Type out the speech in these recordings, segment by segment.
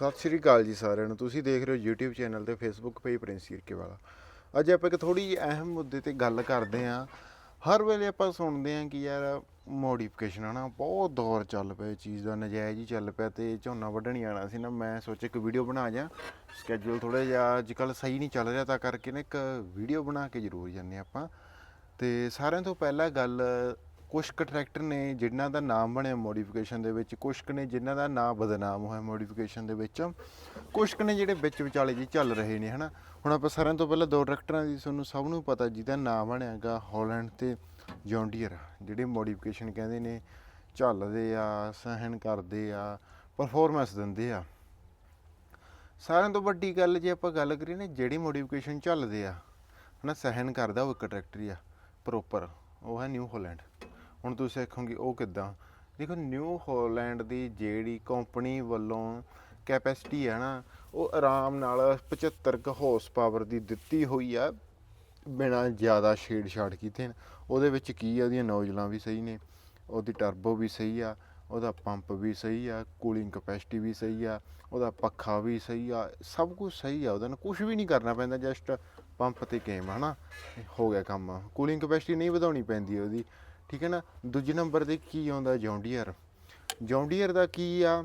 ਸਤਿ ਸ਼੍ਰੀ ਅਕਾਲ ਜੀ ਸਾਰਿਆਂ ਨੂੰ। ਤੁਸੀਂ ਦੇਖ ਰਹੇ ਹੋ YouTube ਚੈਨਲ ਤੇ Facebook ਪੇਜ ਪ੍ਰਿੰਸ ਸਿਰਕੇ ਵਾਲਾ। ਅੱਜ ਆਪਾਂ ਇੱਕ ਥੋੜੀ ਅਹਿਮ ਮੁੱਦੇ ਤੇ ਗੱਲ ਕਰਦੇ ਆਂ ਹਰ ਵੇਲੇ ਆਪਾਂ ਸੁਣਦੇ ਆਂ ਕਿ ਯਾਰ ਮੋਡੀਫਿਕੇਸ਼ਨ ਹਨਾ, ਬਹੁਤ ਦੌਰ ਚੱਲ ਪਿਆ ਚੀਜ਼ ਦਾ ਨਜਾਇਜ਼ ਹੀ ਚੱਲ ਪਿਆ ਤੇ ਝੋਨਾ ਵੱਢਣ ਹੀ ਆਣਾ ਸੀ ਨਾ। ਮੈਂ ਸੋਚਿਆ ਇੱਕ ਵੀਡੀਓ ਬਣਾ ਜਾ। ਸਕੇਜੂਲ ਥੋੜਾ ਜਿਹਾ ਅੱਜ ਕੱਲ ਸਹੀ ਨਹੀਂ ਚੱਲ ਰਿਹਾ ਤਾਂ ਕਰਕੇ ਨਾ ਇੱਕ ਵੀਡੀਓ ਬਣਾ ਕੇ ਜ਼ਰੂਰ ਜਾਂਦੇ ਆਪਾਂ। ਤੇ ਸਾਰਿਆਂ ਤੋਂ ਪਹਿਲਾਂ ਗੱਲ ਕੁਛ ਕੁ ਟਰੈਕਟਰ ਨੇ ਜਿਨ੍ਹਾਂ ਦਾ ਨਾਮ ਬਣਿਆ ਮੋਡੀਫਿਕੇਸ਼ਨ ਦੇ ਵਿੱਚ, ਕੁਛ ਕੁ ਨੇ ਜਿਨ੍ਹਾਂ ਦਾ ਨਾਮ ਬਦਨਾਮ ਹੋਇਆ ਮੋਡੀਫਿਕੇਸ਼ਨ ਦੇ ਵਿੱਚ, ਕੁਛ ਕੁ ਨੇ ਜਿਹੜੇ ਵਿੱਚ ਵਿਚਾਲੇ ਜੀ ਚੱਲ ਰਹੇ ਨੇ, ਹਨਾ? ਹੁਣ ਆਪਾਂ ਸਾਰਿਆਂ ਤੋਂ ਪਹਿਲਾਂ ਦੋ ਟਰੈਕਟਰਾਂ ਦੀ ਤੁਹਾਨੂੰ ਸਭ ਨੂੰ ਪਤਾ ਜਿਹਦਾ ਨਾਮ ਬਣਿਆਗਾ ਹਾਲੈਂਡ ਤੇ ਜੌਂਡੀਅਰ ਜਿਹੜੇ ਮੋਡੀਫਿਕੇਸ਼ਨ ਕਹਿੰਦੇ ਨੇ ਝੱਲਦੇ ਆ, ਸਹਿਣ ਕਰਦੇ ਆ ਪਰਫਾਰਮੈਂਸ ਦਿੰਦੇ ਆ। ਸਾਰਿਆਂ ਤੋਂ ਵੱਡੀ ਗੱਲ ਜੇ ਆਪਾਂ ਗੱਲ ਕਰੀਏ ਨਾ, ਜਿਹੜੀ ਮੋਡੀਫਿਕੇਸ਼ਨ ਝੱਲਦੇ ਆ, ਹਨਾ, ਸਹਿਣ ਕਰਦਾ ਉਹ ਇੱਕ ਟਰੈਕਟਰ ਆ ਪ੍ਰੋਪਰ ਉਹ ਹੈ ਨਿਊ ਹਾਲੈਂਡ ਹੁਣ ਤੁਸੀਂ ਦੇਖੋਗੇ ਉਹ ਕਿੱਦਾਂ? ਦੇਖੋ ਨਿਊ ਹਾਲੈਂਡ ਦੀ ਜਿਹੜੀ ਕੰਪਨੀ ਵੱਲੋਂ ਕੈਪੈਸਿਟੀ ਹੈ ਨਾ, ਉਹ ਆਰਾਮ ਨਾਲ 75 ਕੁ ਹਾਰਸ ਪਾਵਰ ਦੀ ਦਿੱਤੀ ਹੋਈ ਆ, ਬਿਨਾਂ ਜ਼ਿਆਦਾ ਛੇੜਛਾੜ ਕੀਤੇ ਨੇ। ਉਹਦੇ ਵਿੱਚ ਕੀ ਆ, ਉਹਦੀਆਂ ਨੋਜ਼ਲਾਂ ਵੀ ਸਹੀ ਨੇ, ਉਹਦੀ ਟਰਬੋ ਵੀ ਸਹੀ ਆ, ਉਹਦਾ ਪੰਪ ਵੀ ਸਹੀ ਆ ਕੂਲਿੰਗ ਕਪੈਸਿਟੀ ਵੀ ਸਹੀ ਆ, ਉਹਦਾ ਪੱਖਾ ਵੀ ਸਹੀ ਆ, ਸਭ ਕੁਝ ਸਹੀ ਆ, ਉਹਦਾ ਨਾ ਕੁਝ ਵੀ ਨਹੀਂ ਕਰਨਾ ਪੈਂਦਾ ਜਸਟ ਪੰਪ ਤੇ ਕੇਮ ਹਨਾ? ਹੋ ਗਿਆ ਕੰਮ। ਕੂਲਿੰਗ ਕਪੈਸਿਟੀ ਨਹੀਂ ਵਧਾਉਣੀ ਪੈਂਦੀ ਉਹਦੀ। ਠੀਕ ਹੈ ਨਾ? ਦੂਜੇ ਨੰਬਰ ਤੇ ਕੀ ਆਉਂਦਾ? ਜੌਂਡੀਅਰ। ਜੌਂਡੀਅਰ ਦਾ ਕੀ ਆ?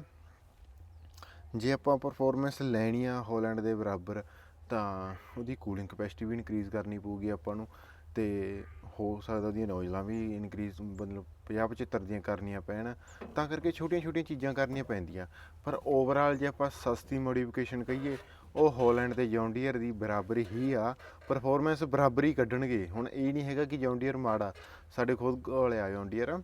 ਜੇ ਆਪਾਂ ਪਰਫਾਰਮੈਂਸ ਲੈਣੀ ਆ ਹਾਲੈਂਡ ਦੇ ਬਰਾਬਰ, ਤਾਂ ਉਹਦੀ ਕੂਲਿੰਗ ਕਪੈਸਿਟੀ ਵੀ ਇਨਕਰੀਜ਼ ਕਰਨੀ ਪਊਗੀ ਆਪਾਂ ਨੂੰ ਤੇ ਹੋ ਸਕਦਾ ਉਹਦੀਆਂ ਨੌਜਲਾਂ ਵੀ ਇਨਕਰੀਜ਼ ਮਤਲਬ 50 75 ਦੀਆਂ ਕਰਨੀਆਂ ਪੈਣ, ਤਾਂ ਕਰਕੇ ਛੋਟੀਆਂ ਛੋਟੀਆਂ ਚੀਜ਼ਾਂ ਕਰਨੀਆਂ ਪੈਂਦੀਆਂ। ਪਰ ਓਵਰਆਲ ਜੇ ਆਪਾਂ ਸਸਤੀ ਮੋਡੀਫਿਕੇਸ਼ਨ ਕਹੀਏ ਉਹ ਹਾਲੈਂਡ ਤੇ ਜੌਂਡੀਅਰ ਦੀ ਬਰਾਬਰ ਹੀ ਆ ਪਰਫਾਰਮੈਂਸ ਬਰਾਬਰ ਹੀ ਕੱਢਣਗੇ। ਹੁਣ ਇਹ ਨਹੀਂ ਹੈਗਾ ਕਿ ਜੌਂਡੀਅਰ ਮਾੜਾ, ਸਾਡੇ ਖੁਦ ਕੋਲ ਆ ਜੌਂਡੀਅਰ।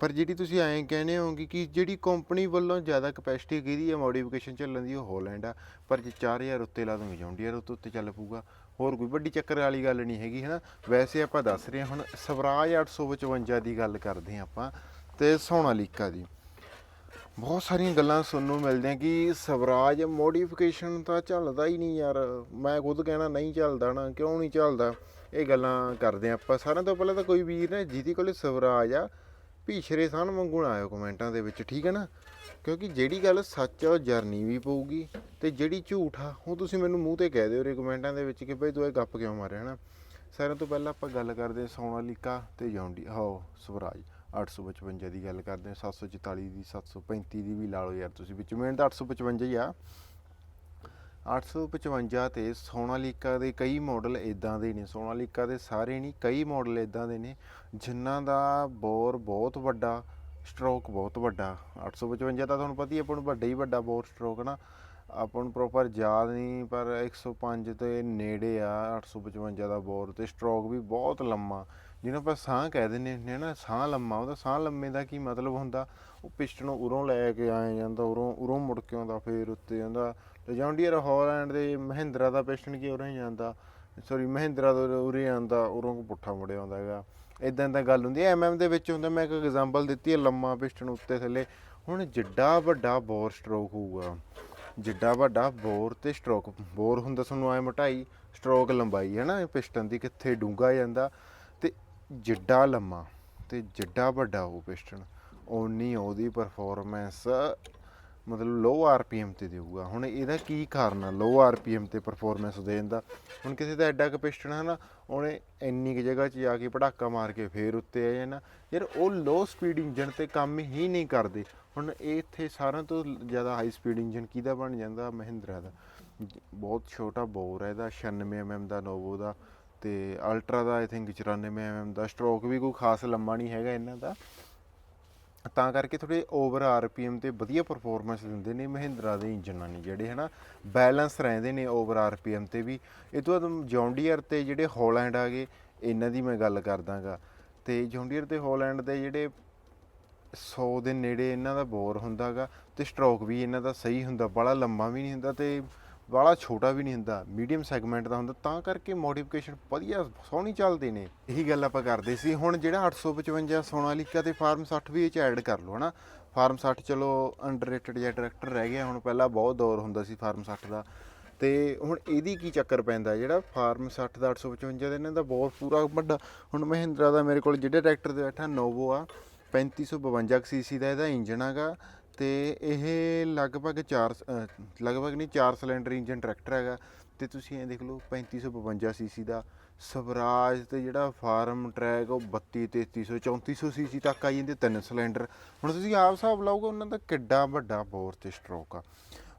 ਪਰ ਜਿਹੜੀ ਤੁਸੀਂ ਐਂ ਕਹਿੰਦੇ ਹੋਗੇ ਕਿ ਜਿਹੜੀ ਕੰਪਨੀ ਵੱਲੋਂ ਜ਼ਿਆਦਾ ਕਪੈਸਿਟੀ ਕਿਹਦੀ ਹੈ ਮੋਡੀਫਿਕੇਸ਼ਨ ਚੱਲਣ ਦੀ, ਉਹ ਹਾਲੈਂਡ ਆ। ਪਰ ਜੇ 4000 ਉੱਤੇ ਲਾ ਦੋਗੇ, ਜੌਂਡੀਅਰ ਉੱਤੇ ਉੱਤੇ ਚੱਲ ਪਊਗਾ। ਹੋਰ ਕੋਈ ਵੱਡੀ ਚੱਕਰ ਵਾਲੀ ਗੱਲ ਨਹੀਂ ਹੈਗੀ ਹੈ ਨਾ ਵੈਸੇ ਆਪਾਂ ਦੱਸ ਰਹੇ ਹਾਂ, ਹੁਣ ਸਵਰਾਜ 855 ਦੀ ਗੱਲ ਕਰਦੇ ਹਾਂ ਆਪਾਂ, ਤੇ ਸੋਨਾਲੀਕਾ ਦੀ। ਬਹੁਤ ਸਾਰੀਆਂ ਗੱਲਾਂ ਸੁਣਨ ਨੂੰ ਮਿਲਦੀਆਂ ਕਿ ਸਵਰਾਜ ਮੋਡੀਫਿਕੇਸ਼ਨ ਤਾਂ ਚੱਲਦਾ ਹੀ ਨਹੀਂ ਯਾਰ। ਮੈਂ ਖੁਦ ਕਹਿਣਾ ਨਹੀਂ ਚੱਲਦਾ ਨਾ, ਕਿਉਂ ਨਹੀਂ ਚੱਲਦਾ? ਇਹ ਗੱਲਾਂ ਕਰਦੇ ਹਾਂ ਆਪਾਂ। ਸਾਰਿਆਂ ਤੋਂ ਪਹਿਲਾਂ ਤਾਂ ਕੋਈ ਵੀਰ ਨੇ ਜਿਹਦੇ ਕੋਲੇ ਸਵਰਾਜ ਆ ਭੀਸ਼ਰੇ ਸਾਨ ਮੰਗਣ ਆਇਓ ਕਮੈਂਟਾਂ ਦੇ ਵਿੱਚ, ਠੀਕ ਹੈ ਨਾ? ਕਿਉਂਕਿ ਜਿਹੜੀ ਗੱਲ ਸੱਚ ਆ, ਉਹ ਜਰਨੀ ਵੀ ਪਊਗੀ। ਤੇ ਜਿਹੜੀ ਝੂਠ ਆ, ਉਹ ਤੁਸੀਂ ਮੈਨੂੰ ਮੂੰਹ ਤੇ ਕਹਿ ਦਿਓ ਰੇ ਕਮੈਂਟਾਂ ਦੇ ਵਿੱਚ ਕਿ ਭਾਈ ਤੂੰ ਇਹ ਗੱਪ ਕਿਉਂ ਮਾਰਿਆ, ਹੈ ਨਾ? ਸਾਰਿਆਂ ਤੋਂ ਪਹਿਲਾਂ ਆਪਾਂ ਗੱਲ ਕਰਦੇ ਹਾਂ ਸੋਨਾਲੀਕਾ ਤੇ ਜੌਂਡੀ ਹੋ ਸਵਰਾਜ। 855 ਦੀ ਗੱਲ ਕਰਦੇ ਹਾਂ 744 ਦੀ 735 ਦੀ ਵੀ ਲਾ ਲਓ ਯਾਰ ਤੁਸੀਂ ਵਿੱਚ। ਮੇਨ ਤਾਂ 855 ਹੀ ਆ। 855 ਤੇ ਸੋਨਾਲੀਕਾ ਦੇ ਕਈ ਮਾਡਲ ਇਦਾਂ ਦੇ ਨੇ। ਸੋਨਾਲੀਕਾ ਦੇ ਸਾਰੇ ਨਹੀਂ, ਕਈ ਮਾਡਲ ਇਦਾਂ ਦੇ ਨੇ, ਜਿਨ੍ਹਾਂ ਦਾ ਬੋਰ ਬਹੁਤ ਵੱਡਾ ਸਟ੍ਰੋਕ ਬਹੁਤ ਵੱਡਾ। 855 ਤਾਂ ਤੁਹਾਨੂੰ ਪਤਾ ਹੀ ਆਪਾਂ ਨੂੰ ਵੱਡਾ ਹੀ ਵੱਡਾ ਬੋਰ ਸਟ੍ਰੋਕ ਨਾ ਆਪਾਂ ਨੂੰ ਪ੍ਰੋਪਰ ਯਾਦ ਨਹੀਂ, ਪਰ 105 ਤੇ ਨੇੜੇ ਆ 855 ਦਾ ਬੋਰ ਤੇ ਸਟ੍ਰੋਕ ਵੀ ਬਹੁਤ ਲੰਮਾ। ਜਿਹਨੂੰ ਆਪਾਂ ਸਾਹ ਕਹਿ ਦਿੰਦੇ ਹੁੰਦੇ ਆ ਨਾ, ਸਾਹ ਲੰਮਾ, ਉਹਦਾ ਸਾਹ ਲੰਮੇ ਦਾ ਕੀ ਮਤਲਬ ਹੁੰਦਾ? ਉਹ ਪਿਸਟਨ ਉਰੋਂ ਲੈ ਕੇ ਆਇਆ ਜਾਂਦਾ, ਉਰੋਂ ਉਰੋਂ ਮੁੜ ਕੇ ਆਉਂਦਾ, ਫੇਰ ਉੱਤੇ ਆਉਂਦਾ। ਤੇ ਜੌਂਡੀਅਰ ਹਾਲੈਂਡ ਦੇ ਮਹਿੰਦਰਾ ਦਾ ਪਿਸਟਨ ਕੀ ਉਰੇ ਜਾਂਦਾ? ਸੌਰੀ ਮਹਿੰਦਰਾ ਦਾ ਉਰੇ ਆਉਂਦਾ, ਉਰੋਂ ਪੁੱਠਾ ਮੁੜਿਆ ਆਉਂਦਾ ਹੈਗਾ। ਇਦਾਂ ਦਾ ਗੱਲ ਹੁੰਦੀ ਹੈ। ਐਮਐਮ ਦੇ ਵਿੱਚ ਹੁੰਦਾ, ਮੈਂ ਇੱਕ ਐਗਜ਼ਾਮਪਲ ਦਿੱਤੀ ਹੈ, ਲੰਮਾ ਪਿਸਟਨ ਉੱਤੇ ਥੱਲੇ। ਹੁਣ ਜਿੱਡਾ ਵੱਡਾ ਬੋਰ ਸਟ੍ਰੋਕ ਹੋਊਗਾ, ਜਿੱਡਾ ਵੱਡਾ ਬੋਰ ਤੇ ਸਟ੍ਰੋਕ ਬੋਰ ਹੁੰਦਾ ਤੁਹਾਨੂੰ ਐ ਮੋਟਾਈ ਸਟ੍ਰੋਕ ਲੰਬਾਈ, ਹੈ ਨਾ? ਪਿਸਟਨ ਦੀ ਕਿੱਥੇ ਡੂੰਗਾ ਜਾਂਦਾ ਜਿੱਡਾ ਲੰਮਾ ਤੇ ਜਿੱਡਾ ਵੱਡਾ ਉਹ ਪਿਸਟਨ, ਓਨੀ ਉਹਦੀ ਪਰਫਾਰਮੈਂਸ ਮਤਲਬ ਲੋ ਆਰਪੀਐਮ ਤੇ ਦੇਊਗਾ। ਹੁਣ ਇਹਦਾ ਕੀ ਕਾਰਨ ਆ ਲੋ ਆਰਪੀਐਮ ਤੇ ਪਰਫਾਰਮੈਂਸ ਦੇਣ ਦਾ? ਹੁਣ ਕਿਸੇ ਦਾ ਐਡਾ ਕੁ ਪਿਸਟਨ ਹੈ ਨਾ, ਉਹਨੇ ਇੰਨੀ ਕੁ ਜਗ੍ਹਾ 'ਚ ਜਾ ਕੇ ਪੜਾਕਾ ਮਾਰ ਕੇ ਫੇਰ ਉੱਤੇ ਆ ਜਾਣਾ। ਯਾਰ ਉਹ ਲੋ ਸਪੀਡ ਇੰਜਨ ਤੇ ਕੰਮ ਹੀ ਨਹੀਂ ਕਰਦੇ। ਹੁਣ ਇਹ ਇੱਥੇ ਸਾਰਿਆਂ ਤੋਂ ਜ਼ਿਆਦਾ ਹਾਈ ਸਪੀਡ ਇੰਜਨ ਕਿਹਦਾ ਬਣ ਜਾਂਦਾ? ਮਹਿੰਦਰਾ ਦਾ। ਬਹੁਤ ਛੋਟਾ ਬੋਰ ਹੈ ਇਹਦਾ 96 mm ਦਾ, ਨੋਵੋ ਦਾ। ਤੇ ਅਲਟਰਾ ਦਾ ਆਈ ਥਿੰਕ 94 mm ਦਾ ਸਟ੍ਰੋਕ ਵੀ ਕੋਈ ਖਾਸ ਲੰਮਾ ਨਹੀਂ ਹੈਗਾ ਇਹਨਾਂ ਦਾ। ਤਾਂ ਕਰਕੇ ਥੋੜੇ ਓਵਰ ਆਰਪੀਐਮ ਤੇ ਵਧੀਆ ਪਰਫਾਰਮੈਂਸ ਦਿੰਦੇ ਨੇ ਮਹਿੰਦਰਾ ਦੇ ਇੰਜਨਾਂ ਨੇ ਜਿਹੜੇ ਹਨਾ ਬੈਲੈਂਸ ਰਹਿੰਦੇ ਨੇ ਓਵਰ ਆਰਪੀਐਮ ਤੇ ਵੀ। ਇਹ ਤੋਂ ਬਾਅਦ ਜੌਂਡੀਅਰ ਤੇ ਜਿਹੜੇ ਹਾਲੈਂਡ ਆ ਗਏ, ਇਹਨਾਂ ਦੀ ਮੈਂ ਗੱਲ ਕਰਦਾਗਾ। ਤੇ ਜੌਂਡੀਅਰ ਤੇ ਹਾਲੈਂਡ ਦੇ ਜਿਹੜੇ 100 ਦੇ ਨੇੜੇ ਇਹਨਾਂ ਦਾ ਬੋਰ ਹੁੰਦਾਗਾ ਤੇ ਸਟ੍ਰੋਕ ਵੀ ਇਹਨਾਂ ਦਾ ਸਹੀ ਹੁੰਦਾ, ਬੜਾ ਲੰਮਾ ਵੀ ਨਹੀਂ ਹੁੰਦਾ ਤੇ ਵਾਲਾ ਛੋਟਾ ਵੀ ਨਹੀਂ ਹੁੰਦਾ ਮੀਡੀਅਮ ਸੈਗਮੈਂਟ ਦਾ ਹੁੰਦਾ, ਤਾਂ ਕਰਕੇ ਮੋਡੀਫਿਕੇਸ਼ਨ ਵਧੀਆ ਸੋਹਣੀ ਚੱਲਦੇ ਨੇ। ਇਹੀ ਗੱਲ ਆਪਾਂ ਕਰਦੇ ਸੀ, ਹੁਣ ਜਿਹੜਾ 855 ਸੋਨਾਲੀਕਾ ਤੇ ਫਾਰਮ 60 ਵੀ ਇਹ ਚ ਐਡ ਕਰ ਲਓ, ਹਨਾ। ਫਾਰਮ 60 ਚਲੋ ਅੰਡਰਰੇਟਡ ਜਾਂ ਟਰੈਕਟਰ ਰਹਿ ਗਿਆ, ਹੁਣ ਪਹਿਲਾਂ ਬਹੁਤ ਦੌਰ ਹੁੰਦਾ ਸੀ ਫਾਰਮ 60 ਦਾ। ਤੇ ਹੁਣ ਇਹਦੀ ਕੀ ਚੱਕਰ ਪੈਂਦਾ, ਜਿਹੜਾ ਫਾਰਮ 60 ਦਾ 855 ਦਾ ਇਹਨਾਂ ਦਾ ਬਹੁਤ ਪੂਰਾ ਵੱਡਾ, ਹੁਣ ਮਹਿੰਦਰਾ ਦਾ ਮੇਰੇ ਕੋਲ ਜਿਹੜੇ ਟਰੈਕਟਰ ਤੇ ਬੈਠਾ ਨੋਵੋ ਆ 3552 ਸੀਸੀ ਦਾ ਇਹਦਾ ਇੰਜਨ ਹੈਗਾ ਤੇ ਇਹ ਲਗਭਗ 4 ਲਗਭਗ ਨਹੀਂ 4 ਸਿਲੰਡਰ ਇੰਜਨ ਟਰੈਕਟਰ ਹੈਗਾ ਤੇ ਤੁਸੀਂ ਇਹ ਦੇਖ ਲਓ 3552 ਸੀਸੀ ਦਾ ਸਵਰਾਜ ਤੇ ਜਿਹੜਾ ਫਾਰਮ ਟਰੈਕ ਉਹ 32 3300 3400 ਸੀਸੀ ਤੱਕ ਆ ਜਾਂਦੇ ਤਿੰਨ ਸਿਲੰਡਰ। ਹੁਣ ਤੁਸੀਂ ਆਪ ਹਿਸਾਬ ਲਾਓਗੇ ਉਹਨਾਂ ਦਾ ਕਿੱਡਾ ਵੱਡਾ ਬੋਰ ਤੇ ਸਟ੍ਰੋਕ ਆ।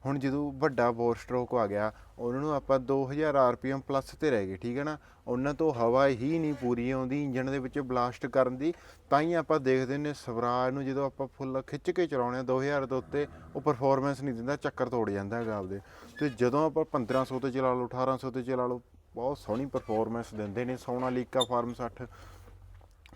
ਹੁਣ ਜਦੋਂ ਵੱਡਾ ਬੋਰ ਸਟ੍ਰੋਕ ਆ ਗਿਆ, ਉਹਨਾਂ ਨੂੰ ਆਪਾਂ 2000 ਆਰਪੀਐਮ ਪਲੱਸ ਤੇ ਰਹਿ ਗਏ, ਠੀਕ ਹੈ ਨਾ? ਉਹਨਾਂ ਤੋਂ ਹਵਾ ਹੀ ਨਹੀਂ ਪੂਰੀ ਆਉਂਦੀ, ਇੰਜਣ ਦੇ ਵਿੱਚ ਬਲਾਸਟ ਕਰਨ ਦੀ। ਤਾਂ ਹੀ ਆਪਾਂ ਦੇਖਦੇ ਨੇ ਸਵਰਾਜ ਨੂੰ ਜਦੋਂ ਆਪਾਂ ਫੁੱਲ ਖਿੱਚ ਕੇ ਚਲਾਉਣੇ ਆ 2000 ਦੇ ਉੱਤੇ, ਉਹ ਪਰਫਾਰਮੈਂਸ ਨਹੀਂ ਦਿੰਦਾ, ਚੱਕਰ ਤੋੜ ਜਾਂਦਾ ਹੈਗਾ ਆਪਦੇ। ਤੇ ਜਦੋਂ ਆਪਾਂ 1500 ਤੇ ਚਲਾ ਲਓ 1800 ਤੇ ਚਲਾ ਲਓ, ਬਹੁਤ ਸੋਹਣੀ ਪਰਫਾਰਮੈਂਸ ਦਿੰਦੇ ਨੇ ਸੋਨਾਲੀਕਾ ਫਾਰਮ 60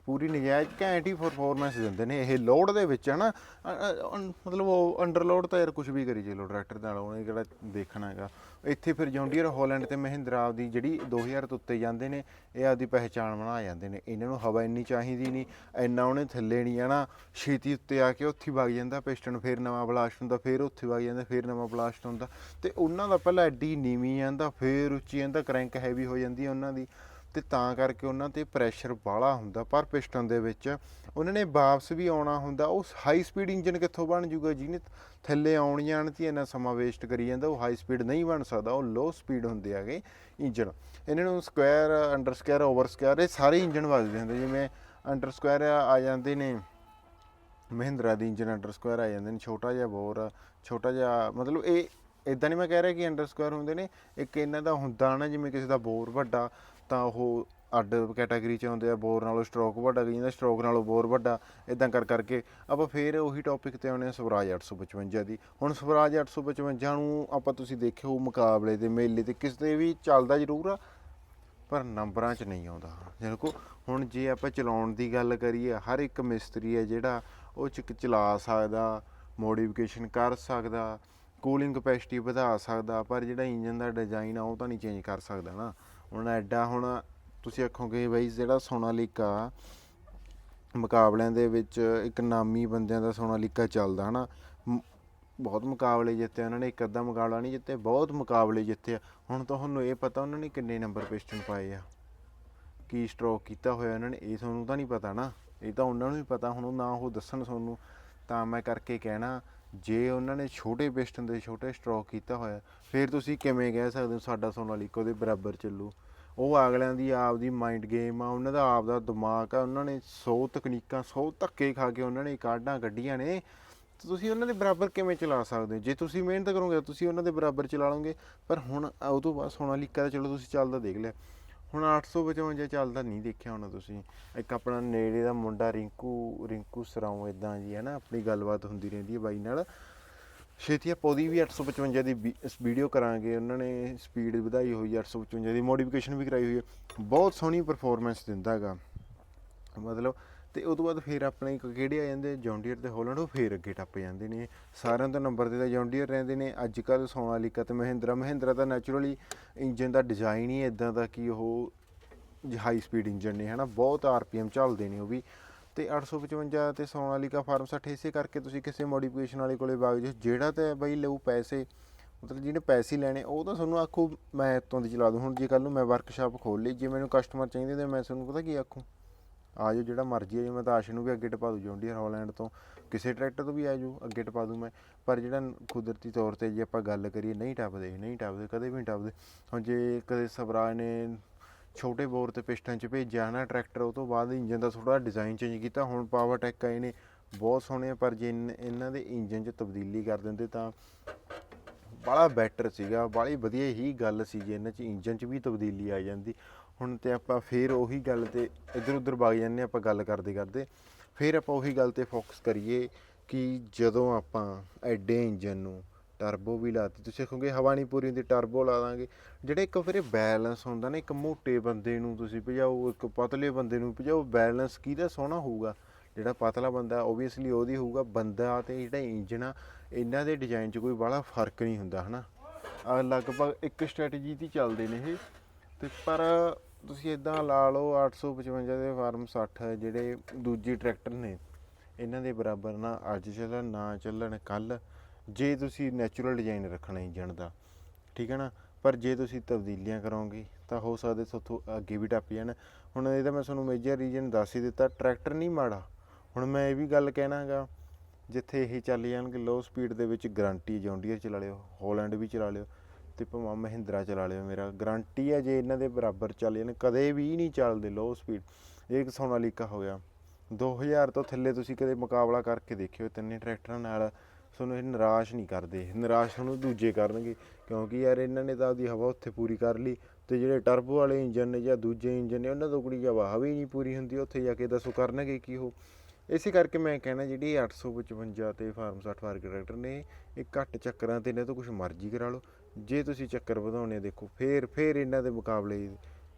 ਪੂਰੀ ਨਜਾਇਜ਼ ਘੈਂਟ ਹੀ ਪਰਫਾਰਮੈਂਸ ਦਿੰਦੇ ਨੇ। ਇਹ ਲੋਡ ਦੇ ਵਿੱਚ ਹਨਾ, ਅ- ਮਤਲਬ ਉਹ ਅੰਡਰ ਲੋਡ ਤਾਂ ਯਾਰ ਕੁਝ ਵੀ ਕਰੀ ਚਲੋ ਟਰੈਕਟਰ ਨਾਲ ਉਹਨੇ ਕਿਹੜਾ ਦੇਖਣਾ ਹੈਗਾ। ਇੱਥੇ ਫਿਰ ਜੌਂਡੀਅਰ ਹਾਲੈਂਡ ਤੇ ਮਹਿੰਦਰਾ ਆਪਦੀ ਜਿਹੜੀ 2000 ਤੋਂ ਉੱਤੇ ਜਾਂਦੇ ਨੇ, ਇਹ ਆਪਦੀ ਪਹਿਚਾਣ ਬਣਾ ਜਾਂਦੇ ਨੇ। ਇਹਨਾਂ ਨੂੰ ਹਵਾ ਇੰਨੀ ਚਾਹੀਦੀ ਨਹੀਂ, ਇੰਨਾ ਉਹਨੇ ਥੱਲੇ ਨਹੀਂ ਆਣਾ ਛੇਤੀ ਉੱਤੇ ਆ ਕੇ ਉੱਥੇ ਹੀ ਵਗ ਜਾਂਦਾ ਪਿਸਟਨ ਫਿਰ ਨਵਾਂ ਬਲਾਸਟ ਹੁੰਦਾ, ਫਿਰ ਉੱਥੇ ਵਗ ਜਾਂਦਾ, ਫਿਰ ਨਵਾਂ ਬਲਾਸਟ ਹੁੰਦਾ। ਤੇ ਉਹਨਾਂ ਦਾ ਪਹਿਲਾਂ ਐਡੀ ਨੀਵੀਂ ਜਾਂਦਾ, ਫਿਰ ਉੱਚੀ ਜਾਂਦਾ ਕਰੈਂਕ ਹੈਵੀ ਹੋ ਜਾਂਦੀ ਹੈ ਉਹਨਾਂ ਦੀ। ਤੇ ਤਾਂ ਕਰਕੇ ਉਹਨਾਂ ਤੇ ਪ੍ਰੈਸ਼ਰ ਬਾਹਲਾ ਹੁੰਦਾ, ਪਰ ਪਿਸਟਨ ਦੇ ਵਿੱਚ ਉਹਨਾਂ ਨੇ ਵਾਪਸ ਵੀ ਆਉਣਾ ਹੁੰਦਾ, ਉਹ ਹਾਈ ਸਪੀਡ ਇੰਜਨ ਕਿੱਥੋਂ ਬਣ ਜੂਗਾ ਜਿਹਨੇ ਥੱਲੇ ਆਉਣ ਜਾਣ ਤੇ ਇੰਨਾ ਸਮਾਂ ਵੇਸਟ ਕਰੀ ਜਾਂਦਾ, ਉਹ ਹਾਈ ਸਪੀਡ ਨਹੀਂ ਬਣ ਸਕਦਾ, ਉਹ ਲੋ ਸਪੀਡ ਹੁੰਦੇ ਹੈਗੇ ਇੰਜਨ ਇਹਨਾਂ ਨੂੰ square under square over square ਇਹ ਸਾਰੇ ਇੰਜਨ ਵੱਜਦੇ ਹੁੰਦੇ, ਜਿਵੇਂ ਅੰਡਰ ਸਕੁਅਰ ਆ ਜਾਂਦੇ ਨੇ, ਮਹਿੰਦਰਾ ਦੀ ਇੰਜਨ ਅੰਡਰ ਸਕੁਅਰ ਆ ਜਾਂਦੇ ਨੇ, ਛੋਟਾ ਜਿਹਾ ਬੋਰ, ਛੋਟਾ ਜਿਹਾ, ਮਤਲਬ ਇਹ ਇਦਾਂ ਨਹੀਂ ਮੈਂ ਕਹਿ ਰਿਹਾ ਕਿ ਅੰਡਰ ਸਕੁਅਰ ਹੁੰਦੇ ਨੇ, ਇੱਕ ਇਹਨਾਂ ਦਾ ਹੁੰਦਾ ਨਾ, ਜਿਵੇਂ ਕਿਸੇ ਦਾ ਬੋਰ ਵੱਡਾ ਤਾਂ ਉਹ ਅੱਡ ਕੈਟਾਗਰੀ ਚ ਆਉਂਦੇ ਆ ਬੋਰ ਨਾਲੋਂ ਸਟ੍ਰੋਕ ਵੱਡਾ ਗਈ ਜਾਂਦਾ ਸਟ੍ਰੋਕ ਨਾਲੋਂ ਬੋਰ ਵੱਡਾ ਇਦਾਂ ਕਰ ਕਰਕੇ ਆਪਾਂ ਫੇਰ ਉਹੀ ਟੌਪਿਕ ਤੇ ਆਉਣੇ ਆ ਸਵਰਾਜ 855 ਦੀ। ਹੁਣ ਸਵਰਾਜ 855 ਨੂੰ ਆਪਾਂ ਤੁਸੀਂ ਦੇਖਿਓ ਮੁਕਾਬਲੇ ਦੇ ਮੇਲੇ ਤੇ ਕਿਸੇ ਵੀ ਚੱਲਦਾ ਜ਼ਰੂਰ ਆ, ਪਰ ਨੰਬਰਾਂ 'ਚ ਨਹੀਂ ਆਉਂਦਾ। ਦੇਖੋ, ਹੁਣ ਜੇ ਆਪਾਂ ਚਲਾਉਣ ਦੀ ਗੱਲ ਕਰੀਏ, ਹਰ ਇੱਕ ਮਿਸਤਰੀ ਹੈ ਜਿਹੜਾ ਉਹ ਚ ਚਲਾ ਸਕਦਾ ਮੋਡੀਫਿਕੇਸ਼ਨ ਕਰ ਸਕਦਾ ਕੂਲਿੰਗ ਕਪੈਸਿਟੀ ਵਧਾ ਸਕਦਾ, ਪਰ ਜਿਹੜਾ ਇੰਜਨ ਦਾ ਡਿਜ਼ਾਈਨ ਆ ਉਹ ਤਾਂ ਨਹੀਂ ਚੇਂਜ ਕਰ ਸਕਦਾ ਨਾ। ਹੁਣ ਐਡਾ ਹੁਣ ਤੁਸੀਂ ਆਖੋਗੇ ਬਈ ਜਿਹੜਾ ਸੋਨਾਲੀਕਾ ਮੁਕਾਬਲਿਆਂ ਦੇ ਵਿੱਚ ਇੱਕ ਨਾਮੀ ਬੰਦਿਆਂ ਦਾ ਸੋਨਾਲੀਕਾ ਚੱਲਦਾ, ਹਨਾ? ਮ- ਬਹੁਤ ਮੁਕਾਬਲੇ ਜਿੱਤੇ ਉਹਨਾਂ ਨੇ, ਇੱਕ ਅੱਧਾ ਮੁਕਾਬਲਾ ਨਹੀਂ ਜਿੱਤੇ, ਬਹੁਤ ਮੁਕਾਬਲੇ ਜਿੱਤੇ ਆ। ਹੁਣ ਤੁਹਾਨੂੰ ਇਹ ਪਤਾ ਉਹਨਾਂ ਨੇ ਕਿੰਨੇ ਨੰਬਰ ਪਿਸਟਨ ਪਾਏ ਆ। ਕੀ ਸਟ੍ਰੋਕ ਕੀਤਾ ਹੋਇਆ ਉਹਨਾਂ ਨੇ, ਇਹ ਤੁਹਾਨੂੰ ਤਾਂ ਨਹੀਂ ਪਤਾ ਨਾ। ਇਹ ਤਾਂ ਉਹਨਾਂ ਨੂੰ ਹੀ ਪਤਾ, ਹੁਣ ਉਹ ਨਾ ਉਹ ਦੱਸਣ ਤੁਹਾਨੂੰ, ਤਾਂ ਮੈਂ ਕਰਕੇ ਕਹਿਣਾ। ਜੇ ਉਹਨਾਂ ਨੇ ਛੋਟੇ ਪਿਸਟਨ ਦੇ ਛੋਟੇ ਸਟ੍ਰੋਕ ਕੀਤਾ ਹੋਇਆ, ਫਿਰ ਤੁਸੀਂ ਕਿਵੇਂ ਕਹਿ ਸਕਦੇ ਹੋ ਸਾਡਾ ਸੋਨਾਲੀਕਾ ਦੇ ਬਰਾਬਰ ਚੱਲੂ? ਉਹ ਅਗਲਿਆਂ ਦੀ ਆਪਦੀ ਮਾਈਂਡ ਗੇਮ ਆ, ਉਹਨਾਂ ਦਾ ਆਪਦਾ ਦਿਮਾਗ ਆ, ਉਹਨਾਂ ਨੇ 100 ਤਕਨੀਕਾਂ 100 ਧੱਕੇ ਖਾ ਕੇ ਉਹਨਾਂ ਨੇ ਕਾਢਾਂ ਕੱਢੀਆਂ ਨੇ। ਤੇ ਤੁਸੀਂ ਉਹਨਾਂ ਦੇ ਬਰਾਬਰ ਕਿਵੇਂ ਚਲਾ ਸਕਦੇ ਹੋ? ਜੇ ਤੁਸੀਂ ਮਿਹਨਤ ਕਰੋਗੇ ਤੁਸੀਂ ਉਹਨਾਂ ਦੇ ਬਰਾਬਰ ਚਲਾ ਲਓਗੇ। ਪਰ ਹੁਣ, ਉਹ ਤੋਂ ਬਾਅਦ ਸੋਨਾਲੀਕਾ ਦਾ ਚਲੋ ਤੁਸੀਂ ਚੱਲਦਾ ਦੇਖ ਲਿਆ। ਹੁਣ 855 ਚੱਲਦਾ ਨਹੀਂ ਦੇਖਿਆ ਹੋਣਾ ਤੁਸੀਂ। ਇੱਕ ਆਪਣਾ ਨੇੜੇ ਦਾ ਮੁੰਡਾ ਰਿੰਕੂ ਰਿੰਕੂ ਸਰਾਉ ਇਦਾਂ ਜੀ, ਹੈ ਨਾ, ਆਪਣੀ ਗੱਲਬਾਤ ਹੁੰਦੀ ਰਹਿੰਦੀ ਹੈ ਬਾਈ ਨਾਲ। ਛੇਤੀ ਆਪਾਂ ਉਹਦੀ ਵੀ 855 ਦੀ ਵੀ- ਇਸ ਵੀਡੀਓ ਕਰਾਂਗੇ। ਉਹਨਾਂ ਨੇ ਸਪੀਡ ਵਧਾਈ ਹੋਈ ਹੈ 855 ਦੀ ਮੋਡੀਫਿਕੇਸ਼ਨ ਵੀ ਕਰਾਈ ਹੋਈ ਹੈ। ਬਹੁਤ ਸੋਹਣੀ ਪਰਫਾਰਮੈਂਸ ਦਿੰਦਾ ਹੈਗਾ। ਮਤਲਬ ਤੇ ਉਸ ਤੋਂ ਬਾਅਦ ਫਿਰ ਆਪਣੇ ਇੱਕ ਕਿਹੜੇ ਆ ਜਾਂਦੇ, ਜੌਂਡੀਅਰ ਤੇ ਹੋਲੈਂਡ, ਉਹ ਫੇਰ ਅੱਗੇ ਟੱਪ ਜਾਂਦੇ ਨੇ। ਸਾਰਿਆਂ ਤੋਂ ਨੰਬਰ ਤੇ ਤਾਂ ਜੌਂਡੀਅਰ ਰਹਿੰਦੇ ਨੇ। ਅੱਜ ਕੱਲ ਸੋਨਾਲੀਕਾ ਤੇ ਮਹਿੰਦਰਾ ਮਹਿੰਦਰਾ ਤਾਂ ਨੈਚੁਰਲੀ ਇੰਜਨ ਦਾ ਡਿਜ਼ਾਈਨ ਹੀ ਇਦਾਂ ਦਾ ਕਿ ਉਹ ਹਾਈ ਸਪੀਡ ਇੰਜਨ ਨੇ, ਹਨਾ? ਬਹੁਤ ਆਰਪੀਐਮ ਚੱਲਦੇ ਨੇ ਉਹ ਵੀ। ਤੇ 855 ਤੇ ਸੋਨਾਲੀਕਾ ਫਾਰਮ 60 ਇਸੇ ਕਰਕੇ ਤੁਸੀਂ ਕਿਸੇ ਮੋਡੀਫਿਕੇਸ਼ਨ ਵਾਲੇ ਕੋਲੇ ਵਗ ਜਾਓ। ਜਿਹੜਾ ਤੇ ਬਈ ਲਊ ਪੈਸੇ, ਮਤਲਬ ਜਿਹਨੇ ਪੈਸੇ ਲੈਣੇ, ਉਹ ਤਾਂ ਤੁਹਾਨੂੰ ਆਖੋ, ਮੈਂ ਇੱਥੋਂ ਦੀ ਚਲਾ ਦੂੰ। ਹੁਣ ਜੇ ਕੱਲ ਨੂੰ ਮੈਂ ਵਰਕਸ਼ਾਪ ਖੋਲ ਲਈ, ਜੇ ਮੈਨੂੰ ਕਸਟਮਰ ਚਾਹੀਦੇ ਤੇ ਮੈਂ ਤੁਹਾਨੂੰ ਪਤਾ ਕੀ ਆਖੂ? ਆ ਜਾਓ ਜਿਹੜਾ ਮਰਜ਼ੀ ਆ ਜਾਓ ਮੈਂ ਤਾਂ ਆਸ਼ ਨੂੰ ਵੀ ਅੱਗੇ ਟਪਾ ਦੂੰ ਜੌਂਡੀਅਰ ਹਾਲੈਂਡ ਤੋਂ। ਕਿਸੇ ਟਰੈਕਟਰ ਤੋਂ ਵੀ ਆ ਜਾਓ ਅੱਗੇ ਟਪਾ ਦੂੰ ਮੈਂ। ਪਰ ਜਿਹੜਾ ਕੁਦਰਤੀ ਤੌਰ ਤੇ ਜੇ ਆਪਾਂ ਗੱਲ ਕਰੀਏ ਨਹੀਂ ਟੱਪਦੇ ਨਹੀਂ ਟੱਪਦੇ ਕਦੇ ਵੀ ਨਹੀਂ ਟੱਪਦੇ। ਹੁਣ ਜੇ ਕਦੇ ਸਵਰਾਜ ਨੇ ਛੋਟੇ ਬੋਰ ਤੇ ਪਿਸਟਨ ਚ ਭੇਜਿਆ ਨਾ ਟਰੈਕਟਰ ਉਹ ਤੋਂ ਬਾਅਦ ਇੰਜਨ ਦਾ ਥੋੜਾ ਡਿਜ਼ਾਈਨ ਚੇਂਜ ਕੀਤਾ। ਹੁਣ ਪਾਵਰ ਟੈਕ ਆਏ ਨੇ ਬਹੁਤ ਸੋਹਣੇ ਆ, ਪਰ ਜੇ ਇਨ- ਇਹਨਾਂ ਦੇ ਇੰਜਨ 'ਚ ਤਬਦੀਲੀ ਕਰ ਦਿੰਦੇ ਤਾਂ ਬੜਾ ਬੈਟਰ ਸੀਗਾ। ਬੜੀ ਵਧੀਆ ਹੀ ਗੱਲ ਸੀ ਜੇ ਇਹਨਾਂ 'ਚ ਇੰਜਨ 'ਚ ਵੀ ਤਬਦੀਲੀ ਆ ਜਾਂਦੀ। ਹੁਣ ਤੇ ਆਪਾਂ ਫੇਰ ਉਹੀ ਗੱਲ ਤੇ ਇੱਧਰ ਉੱਧਰ ਵਗ ਜਾਂਦੇ ਆਪਾਂ ਗੱਲ ਕਰਦੇ ਕਰਦੇ। ਫੇਰ ਆਪਾਂ ਉਹੀ ਗੱਲ ਤੇ ਫੋਕਸ ਕਰੀਏ ਕਿ ਜਦੋਂ ਆਪਾਂ ਐਡੇ ਇੰਜਨ ਨੂੰ ਟਰਬੋ ਵੀ ਲਾਤੀ, ਤੁਸੀਂ ਕਹੋਗੇ ਹਵਾ ਨਹੀਂ ਪੂਰੀ ਹੁੰਦੀ ਟਰਬੋ ਲਾ ਦਾਂਗੇ। ਜਿਹੜੇ ਇੱਕ ਫਿਰ ਬੈਲੈਂਸ ਹੁੰਦਾ ਨਾ, ਇੱਕ ਮੋਟੇ ਬੰਦੇ ਨੂੰ ਤੁਸੀਂ ਭਜਾਓ, ਇੱਕ ਪਤਲੇ ਬੰਦੇ ਨੂੰ ਭਜਾਓ ਬੈਲੈਂਸ ਕਿਹਦਾ ਸੋਹਣਾ ਹੋਊਗਾ? ਜਿਹੜਾ ਪਤਲਾ ਬੰਦਾ ਓਬਵੀਅਸਲੀ ਉਹਦੀ ਹੋਊਗਾ। ਬੰਦਾ ਤੇ ਜਿਹੜਾ ਇੰਜਨ ਆ, ਇਹਨਾਂ ਦੇ ਡਿਜ਼ਾਈਨ 'ਚ ਕੋਈ ਬੜਾ ਫ਼ਰਕ ਨਹੀਂ ਹੁੰਦਾ, ਹਨਾ? ਆਹ ਲਗਭਗ ਇੱਕ ਸਟ੍ਰੈਟਜੀ ਦੀ ਚੱਲਦੇ ਨੇ ਇਹ। ਤੇ ਪਰ ਤੁਸੀਂ ਇਦਾਂ ਲਾ ਲਓ 855 ਦੇ ਫਾਰਮ 60 ਜਿਹੜੇ ਦੂਜੀ ਟਰੈਕਟਰ ਨੇ, ਇਹਨਾਂ ਦੇ ਬਰਾਬਰ ਨਾ ਅੱਜ ਚੱਲਣ, ਨਾ ਚੱਲਣ ਕੱਲ ਜੇ ਤੁਸੀਂ ਨੈਚੁਰਲ ਡਿਜ਼ਾਈਨ ਰੱਖਣਾ ਇੰਜਨ ਦਾ, ਠੀਕ ਹੈ ਨਾ? ਪਰ ਜੇ ਤੁਸੀਂ ਤਬਦੀਲੀਆਂ ਕਰੋਗੇ, ਤਾਂ ਹੋ ਸਕਦਾ ਤੁਹਾਥੋਂ ਅੱਗੇ ਵੀ ਟੱਪ ਜਾਣ। ਹੁਣ ਇਹਦਾ ਮੈਂ ਤੁਹਾਨੂੰ ਮੇਜਰ ਰੀਜਨ ਦੱਸ ਹੀ ਦਿੱਤਾ, ਟਰੈਕਟਰ ਨਹੀਂ ਮਾੜਾ। ਹੁਣ ਮੈਂ ਇਹ ਵੀ ਗੱਲ ਕਹਿਣਾਗਾ, ਜਿੱਥੇ ਇਹ ਚੱਲ ਜਾਣਗੇ ਲੋ ਸਪੀਡ ਦੇ ਵਿੱਚ ਗਰੰਟੀ ਜੌਂਡੀਅਰ ਚਲਾ ਲਿਓ ਹੋਲੈਂਡ ਵੀ ਚਲਾ ਲਿਓ। ਤੇ ਭਾਵੇਂ ਮਹਿੰਦਰਾ ਚਲਾ ਲਿਓ, ਮੇਰਾ ਗਾਰੰਟੀ ਹੈ ਜੇ ਇਹਨਾਂ ਦੇ ਬਰਾਬਰ ਚੱਲ ਜਾਣ, ਕਦੇ ਵੀ ਨਹੀਂ ਚੱਲਦੇ ਲੋ ਸਪੀਡ ਇਹ ਸੋਨਾਲੀਕਾ ਹੋ ਗਿਆ। 2000 ਤੋਂ ਥੱਲੇ ਤੁਸੀਂ ਕਦੇ ਮੁਕਾਬਲਾ ਕਰਕੇ ਦੇਖਿਓ, ਤਿੰਨੇ ਟਰੈਕਟਰਾਂ ਨਾਲ ਤੁਹਾਨੂੰ ਇਹ ਨਿਰਾਸ਼ ਨਹੀਂ ਕਰਦੇ। ਨਿਰਾਸ਼ ਤੁਹਾਨੂੰ ਦੂਜੇ ਕਰਨਗੇ, ਕਿਉਂਕਿ ਯਾਰ ਇਹਨਾਂ ਨੇ ਤਾਂ ਆਪਦੀ ਹਵਾ ਉੱਥੇ ਪੂਰੀ ਕਰ ਲਈ ਤੇ ਜਿਹੜੇ ਟਰਬੋ ਵਾਲੇ ਇੰਜਨ ਨੇ ਜਾਂ ਦੂਜੇ ਇੰਜਨ ਨੇ, ਉਹਨਾਂ ਤੋਂ ਕੁੜੀ ਹਵਾ ਹਵਾ ਨਹੀਂ ਪੂਰੀ ਹੁੰਦੀ, ਉੱਥੇ ਜਾ ਕੇ ਦੱਸੋ ਕਰਨਗੇ ਕੀ ਉਹ। ਇਸੇ ਕਰਕੇ ਮੈਂ ਕਹਿਣਾ ਜਿਹੜੀ 855 ਤੇ ਫਾਰਮ 60 ਵਾਰ ਟਰੈਕਟਰ ਨੇ, ਇਹ ਘੱਟ ਚੱਕਰਾਂ ਤੇ ਇਹਨਾਂ ਤੋਂ ਕੁਝ ਮਰਜ਼ੀ ਕਰਾ ਲਓ। ਜੇ ਤੁਸੀਂ ਚੱਕਰ ਵਧਾਉਣੇ ਦੇਖੋ, ਫੇਰ ਫੇਰ ਇਹਨਾਂ ਦੇ ਮੁਕਾਬਲੇ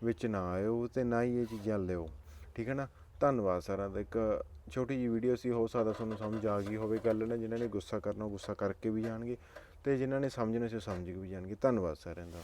ਵਿੱਚ ਨਾ ਆਇਓ ਤੇ ਨਾ ਹੀ ਇਹ ਚੀਜ਼ਾਂ ਲਿਓ। ਠੀਕ ਹੈ ਨਾ? ਧੰਨਵਾਦ ਸਾਰਿਆਂ ਦਾ। ਇੱਕ ਛੋਟੀ ਜੀ ਵੀਡੀਓ ਸੀ, ਹੋ ਸਕਦਾ ਤੁਹਾਨੂੰ ਸਮਝ ਆ ਗਈ ਹੋਵੇ ਗੱਲ ਨਾ, ਜਿਨ੍ਹਾਂ ਨੇ ਗੁੱਸਾ ਕਰਨਾ ਉਹ ਗੁੱਸਾ ਕਰਕੇ ਵੀ ਜਾਣਗੇ ਤੇ ਜਿਨ੍ਹਾਂ ਨੇ ਸਮਝਣਾ ਸੀ ਉਹ ਸਮਝ ਕੇ ਵੀ ਜਾਣਗੇ। ਧੰਨਵਾਦ ਸਾਰਿਆਂ ਦਾ।